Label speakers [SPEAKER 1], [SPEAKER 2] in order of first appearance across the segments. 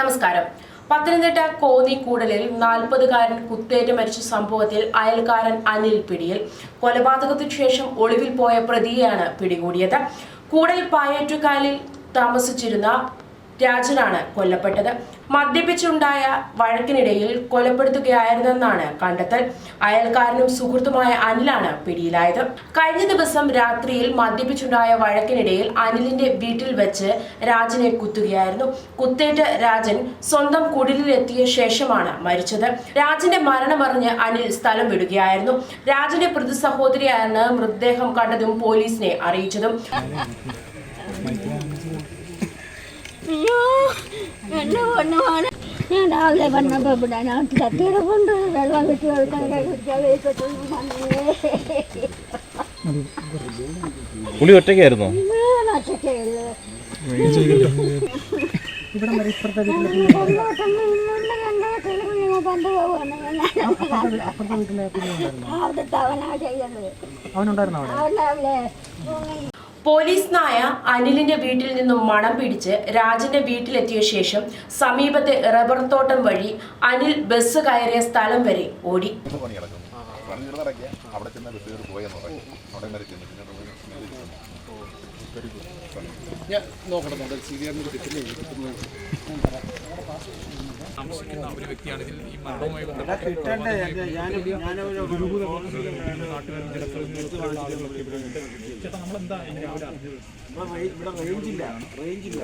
[SPEAKER 1] നമസ്കാരം. പത്തനംതിട്ട കോന്നി കൂടലിൽ നാൽപ്പതുകാരൻ കുത്തേറ്റ് മരിച്ച സംഭവത്തിൽ അയൽക്കാരൻ അനിൽ പിടിയിൽ കൊലപാതകത്തിനു ശേഷം ഒളിവിൽ പോയ പ്രതിയെയാണ് പിടികൂടിയത്. കൂടൽ പായേറ്റുകാലിൽ താമസിച്ചിരുന്ന രാജനാണ് കൊല്ലപ്പെട്ടത്. മദ്യപിച്ചുണ്ടായ വഴക്കിനിടയിൽ കൊലപ്പെടുത്തുകയായിരുന്നെന്നാണ് കണ്ടെത്തൽ. അയൽക്കാരനും സുഹൃത്തുമായ അനിലാണ് പിടിയിലായത്. കഴിഞ്ഞ ദിവസം രാത്രിയിൽ മദ്യപിച്ചുണ്ടായ വഴക്കിനിടയിൽ അനിലിന്റെ വീട്ടിൽ വെച്ച് രാജനെ കുത്തുകയായിരുന്നു. കുത്തേറ്റ രാജൻ സ്വന്തം കുടിലിലെത്തിയ ശേഷമാണ് മരിച്ചത്. രാജന്റെ മരണമറിഞ്ഞ് അനിൽ സ്ഥലം വിടുകയായിരുന്നു. രാജന്റെ പ്രതി സഹോദരിയാണ് മൃതദേഹം കണ്ടതും പോലീസിനെ അറിയിച്ചതും.
[SPEAKER 2] ഞാൻ രാവിലെ വന്നപ്പോൾ ഇവിടെ ഞാൻ വെള്ളം കിട്ടി
[SPEAKER 3] പുളി ഒറ്റയ്ക്കായിരുന്നോ?
[SPEAKER 4] അവനുണ്ടായിരുന്നു
[SPEAKER 1] പോലീസ് നായ അനിലിന്റെ വീട്ടിൽ നിന്നും മണം പിടിച്ച് രാജന്റെ വീട്ടിലെത്തിയ ശേഷം സമീപത്തെ റബ്ബർ തോട്ടം വഴി അനിൽ ബസ് കയറിയ സ്ഥലം വരെ ഓടി.
[SPEAKER 5] പണി
[SPEAKER 6] താമസിക്കുന്ന ഒരു വ്യക്തിയാണ് ഇതിൽ ഈ മരണവുമായി നാട്ടുകാരും ജനപ്രതിനിധികളും ആളുകളൊക്കെ ഇവിടെ ഉണ്ട് ചേട്ടാ നമ്മളെന്താ ഇങ്ങനെ രാവിലെ അറിഞ്ഞത്
[SPEAKER 4] ഇവിടെ റേഞ്ചില്ല റേഞ്ചില്ല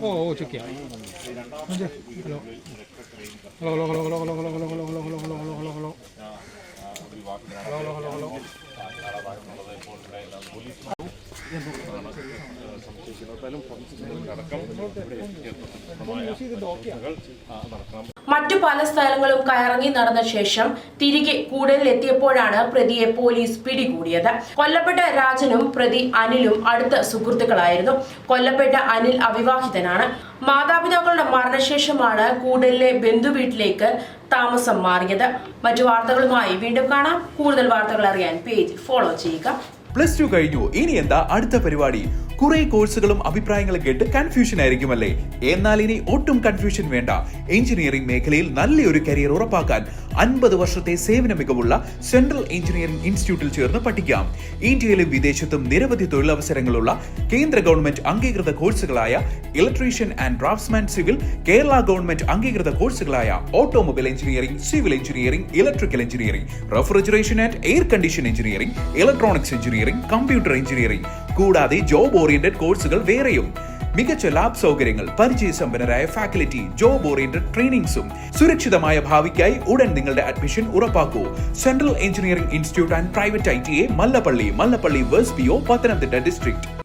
[SPEAKER 6] ഓ ഓ check hello hello hello hello hello hello hello hello hello hello hello hello hello hello hello hello
[SPEAKER 1] മറ്റു പല സ്ഥലങ്ങളും കയറങ്ങി നടന്ന ശേഷം തിരികെ കൂടലിലെത്തിയപ്പോഴാണ് പ്രതിയെ പോലീസ് പിടികൂടിയത്. കൊല്ലപ്പെട്ട രാജനും പ്രതി അനിലും അടുത്ത സുഹൃത്തുക്കളായിരുന്നു. കൊല്ലപ്പെട്ട അനിൽ അവിവാഹിതനാണ്. മാതാപിതാക്കളുടെ മരണശേഷമാണ് കൂടലിലെ ബന്ധുവീട്ടിലേക്ക് താമസം മാറിയത്. മറ്റു വാർത്തകളുമായി വീണ്ടും കാണാം. കൂടുതൽ വാർത്തകൾ അറിയാൻ പേജ് ഫോളോ ചെയ്യുക.
[SPEAKER 7] പ്ലസ് ടു കഴിഞ്ഞു. ഇനി എന്താ അടുത്ത പരിപാടി? കുറെ കോഴ്സുകളും അഭിപ്രായങ്ങളും കേട്ട് കൺഫ്യൂഷൻ ആയിരിക്കും അല്ലേ എന്നാൽ ഇനി ഒട്ടും കൺഫ്യൂഷൻ വേണ്ട. എഞ്ചിനീയറിംഗ് മേഖലയിൽ നല്ലൊരു കരിയർ ഉറപ്പാക്കാൻ അൻപത് വർഷത്തെ സേവന മികവുള്ള സെൻട്രൽ എഞ്ചിനീയറിംഗ് ഇൻസ്റ്റിറ്റ്യൂട്ടിൽ ചേർന്ന് പഠിക്കാം. ഇന്ത്യയിലും വിദേശത്തും നിരവധി തൊഴിലവസരങ്ങളുള്ള കേന്ദ്ര ഗവൺമെന്റ് അംഗീകൃത കോഴ്സുകളായ electrician and draftsman civil Kerala government അംഗീകൃത കോഴ്സുകളായ automobile engineering civil engineering electrical engineering refrigeration and air condition engineering electronics engineering computer engineering കൂടാതെ ജോബ് ഓറിയന്റഡ് കോഴ്സുകൾ വേറെയും. മികച്ച ലാബ് സൗകര്യങ്ങൾ പരിചയസമ്പന്നരായ ഫാക്കൽറ്റി ജോബ് ഓറിയന്റഡ് ട്രെയിനിങ്സും സുരക്ഷിതമായ ഭാവിക്കായി ഉടൻ നിങ്ങളുടെ admission ഉറപ്പാക്കൂ. Central engineering institute and private I T A Mallappally Mallappally verse P O Pathanamthitta district